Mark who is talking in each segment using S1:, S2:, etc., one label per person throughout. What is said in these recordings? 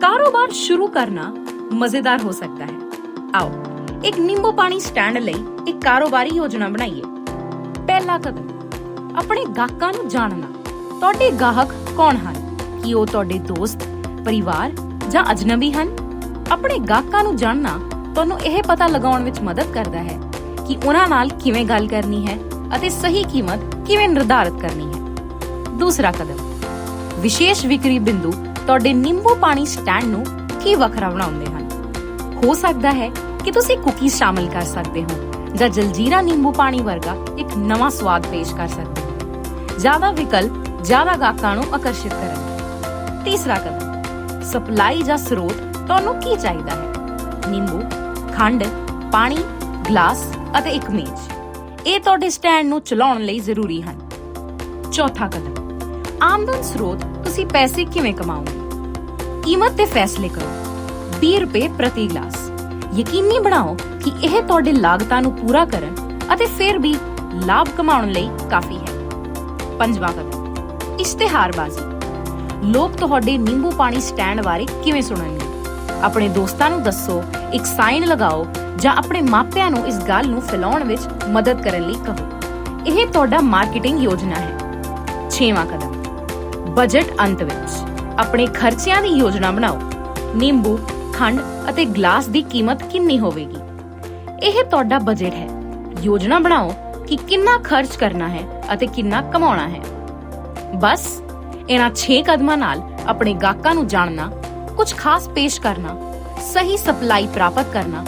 S1: ਕਾਰੋਬਾਰ ਸ਼ੁਰੂ ਕਰਨਾ ਮਜ਼ੇਦਾਰ ਹੋ ਸਕਦਾ ਹੈ। ਆਓ, ਇੱਕ ਨਿੰਬੂ ਪਾਣੀ ਸਟੈਂਡ ਲਈ ਇੱਕ ਕਾਰੋਬਾਰੀ ਯੋਜਨਾ ਬਣਾਈਏ। ਪਹਿਲਾ ਕਦਮ, ਆਪਣੇ ਗਾਹਕਾਂ ਨੂੰ ਜਾਣਨਾ। ਤੁਹਾਡੇ ਗਾਹਕ ਕੌਣ ਹਨ? ਕੀ ਉਹ ਤੁਹਾਡੇ ਦੋਸਤ, ਪਰਿਵਾਰ ਜਾਂ ਅਜਨਬੀ ਹਨ? ਆਪਣੇ ਗਾਹਕਾਂ ਨੂੰ ਜਾਣਨਾ ਤੁਹਾਨੂੰ ਇਹ ਪਤਾ ਲਗਾਉਣ ਵਿੱਚ ਮਦਦ ਕਰਦਾ ਹੈ ਕਿ ਉਹਨਾਂ ਨਾਲ ਕਿਵੇਂ ਗੱਲ ਕਰਨੀ ਹੈ ਅਤੇ ਸਹੀ ਕੀਮਤ ਕਿਵੇਂ ਨਿਰਧਾਰਤ ਕਰਨੀ ਹੈ। ਦੂਸਰਾ ਕਦਮ, ਵਿਸ਼ੇਸ਼ ਵਿਕਰੀ ਬਿੰਦੂ ਤੁਹਾਡੇ ਨਿੰਬੂ ਪਾਣੀ ਸਟੈਂਡ ਨੂੰ ਕੀ ਵੱਖਰਾ ਬਣਾਉਂਦੇ ਹਨ? ਹੋ ਸਕਦਾ ਹੈ ਕਿ ਤੁਸੀਂ ਕੁਕੀਜ਼ ਸ਼ਾਮਲ ਕਰ ਸਕਦੇ ਹੋ ਜਾਂ ਜਲਜੀਰਾ ਨਿੰਬੂ ਪਾਣੀ ਵਰਗਾ ਇੱਕ ਨਵਾਂ ਸਵਾਦ ਪੇਸ਼ ਕਰ ਸਕਦੇ ਹੋ। ਜ਼ਿਆਦਾ ਵਿਕਲਪ, ਜ਼ਿਆਦਾ ਗਾਹਕਾਂ ਨੂੰ ਆਕਰਸ਼ਿਤ ਕਰਨ। ਤੀਸਰਾ ਕਦਮ, ਸਪਲਾਈ ਜਾਂ ਸਰੋਤ ਤੁਹਾਨੂੰ ਕੀ ਚਾਹੀਦਾ ਹੈ? ਨਿੰਬੂ, ਖੰਡ, ਪਾਣੀ, ਗਲਾਸ ਅਤੇ ਇੱਕ ਮੇਜ਼। ਇਹ ਤੁਹਾਡੇ ਸਟੈਂਡ ਨੂੰ ਚਲਾਉਣ ਲਈ ਜ਼ਰੂਰੀ ਹਨ। ਚੌਥਾ ਕਦਮ ਆਮਦਨ ਸਰੋਤ ਤੁਸੀਂ ਪੈਸੇ ਕਿਵੇਂ ਕਮਾਓਗੇ? ਕੀਮਤ ਤੇ ਫੈਸਲੇ ਕਰੋ। 20 ਰੁਪਏ ਪ੍ਰਤੀ ਗਲਾਸ। ਯਕੀਨੀ ਬਣਾਓ ਕਿ ਇਹ ਤੁਹਾਡੇ ਲਾਗਤਾਂ ਨੂੰ ਪੂਰਾ ਕਰਨ ਅਤੇ ਫਿਰ ਵੀ ਲਾਭ ਕਮਾਉਣ ਲਈ ਕਾਫੀ ਹੈ। ਪੰਜਵਾਂ ਕਦਮ, ਇਸ਼ਤਿਹਾਰਬਾਜ਼ੀ। ਲੋਕ ਤੁਹਾਡੇ ਨਿੰਬੂ ਪਾਣੀ ਸਟੈਂਡ ਬਾਰੇ ਕਿਵੇਂ ਸੁਣਨਗੇ? ਆਪਣੇ ਦੋਸਤਾਂ ਨੂੰ ਦੱਸੋ, ਇੱਕ ਸਾਈਨ ਲਗਾਓ ਜਾਂ ਆਪਣੇ ਮਾਪਿਆਂ ਨੂੰ ਇਸ ਗੱਲ ਨੂੰ ਫੈਲਾਉਣ ਵਿੱਚ ਮਦਦ ਕਰਨ ਲਈ ਕਹੋ। ਇਹ ਤੁਹਾਡਾ ਮਾਰਕੀਟਿੰਗ ਯੋਜਨਾ ਹੈ। ਛੇਵਾਂ ਕਦਮ ਬਜਟ ਅੰਤ ਵਿੱਚ। ਆਪਣੇ ਖਰਚਿਆਂ ਦੀ ਯੋਜਨਾ ਬਣਾਓ। ਨਿੰਬੂ, ਖੰਡ ਅਤੇ ਗਲਾਸ ਦੀ ਕੀਮਤ ਕਿੰਨੀ ਹੋਵੇਗੀ? ਇਹ ਤੁਹਾਡਾ ਬਜਟ ਹੈ। ਯੋਜਨਾ ਬਣਾਓ ਕਿ ਕਿੰਨਾ ਖਰਚ ਕਰਨਾ ਹੈ ਅਤੇ ਕਿੰਨਾ ਕਮਾਉਣਾ ਹੈ। ਬਸ, ਇਹਨਾਂ 6 ਕਦਮਾਂ ਨਾਲ ਆਪਣੇ ਗਾਹਕਾਂ ਨੂੰ ਜਾਣਨਾ, ਕੁਝ ਖਾਸ ਪੇਸ਼ ਕਰਨਾ, ਸਹੀ ਸਪਲਾਈ ਪ੍ਰਾਪਤ ਕਰਨਾ,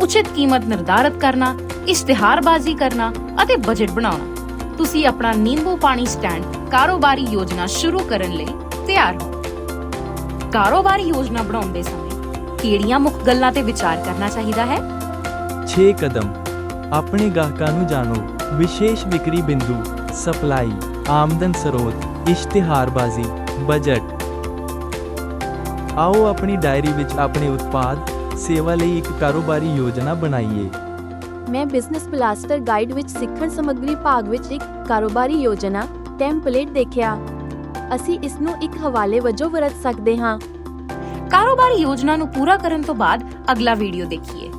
S1: ਉਚਿਤ ਕੀਮਤ ਨਿਰਧਾਰਤ ਕਰਨਾ, ਇਸ਼ਤਿਹਾਰਬਾਜ਼ੀ ਕਰਨਾ ਅਤੇ ਬਜਟ ਬਣਾਉਣਾ। ਤੁਸੀਂ ਆਪਣਾ ਨਿੰਬੂ ਪਾਣੀ ਸਟੈਂਡ ਕਾਰੋਬਾਰੀ ਯੋਜਨਾ ਸ਼ੁਰੂ ਕਰਨ ਲਈ ਤਿਆਰ ਹੋ। ਕਾਰੋਬਾਰੀ ਯੋਜਨਾ ਬਣਾਉਂਦੇ ਸਮੇਂ ਕਿਹੜੀਆਂ ਮੁੱਖ ਗੱਲਾਂ ਤੇ ਵਿਚਾਰ ਕਰਨਾ ਚਾਹੀਦਾ ਹੈ?
S2: 6 ਕਦਮ। ਆਪਣੇ ਗਾਹਕਾਂ ਨੂੰ ਜਾਣੋ। ਵਿਸ਼ੇਸ਼ ਵਿਕਰੀ ਬਿੰਦੂ, ਸਪਲਾਈ, ਆਮਦਨ ਸਰੋਤ, ਇਸ਼ਤਿਹਾਰਬਾਜ਼ੀ, ਬਜਟ। ਆਓ ਆਪਣੀ ਡਾਇਰੀ ਵਿੱਚ ਆਪਣੇ ਉਤਪਾਦ, ਸੇਵਾ ਲਈ ਇੱਕ ਕਾਰੋਬਾਰੀ ਯੋਜਨਾ ਬਣਾਈਏ।
S3: ਮੈਂ ਬਿਜ਼ਨਸ ਬਲਾਸਟਰ ਗਾਈਡ ਵਿੱਚ ਸਿੱਖਣ ਸਮੱਗਰੀ ਭਾਗ ਵਿੱਚ ਇੱਕ ਕਾਰੋਬਾਰੀ ਯੋਜਨਾ, ਟੈਂਪਲੇਟ ਦੇਖਿਆ। ਅਸੀਂ ਇਸ ਨੂੰ ਇੱਕ ਹਵਾਲੇ ਵਜੋਂ ਵਰਤ ਸਕਦੇ ਹਾਂ।
S1: ਕਾਰੋਬਾਰੀ ਯੋਜਨਾ ਨੂੰ ਪੂਰਾ ਕਰਨ ਤੋਂ ਬਾਅਦ ਅਗਲਾ ਵੀਡੀਓ ਦੇਖੀਏ।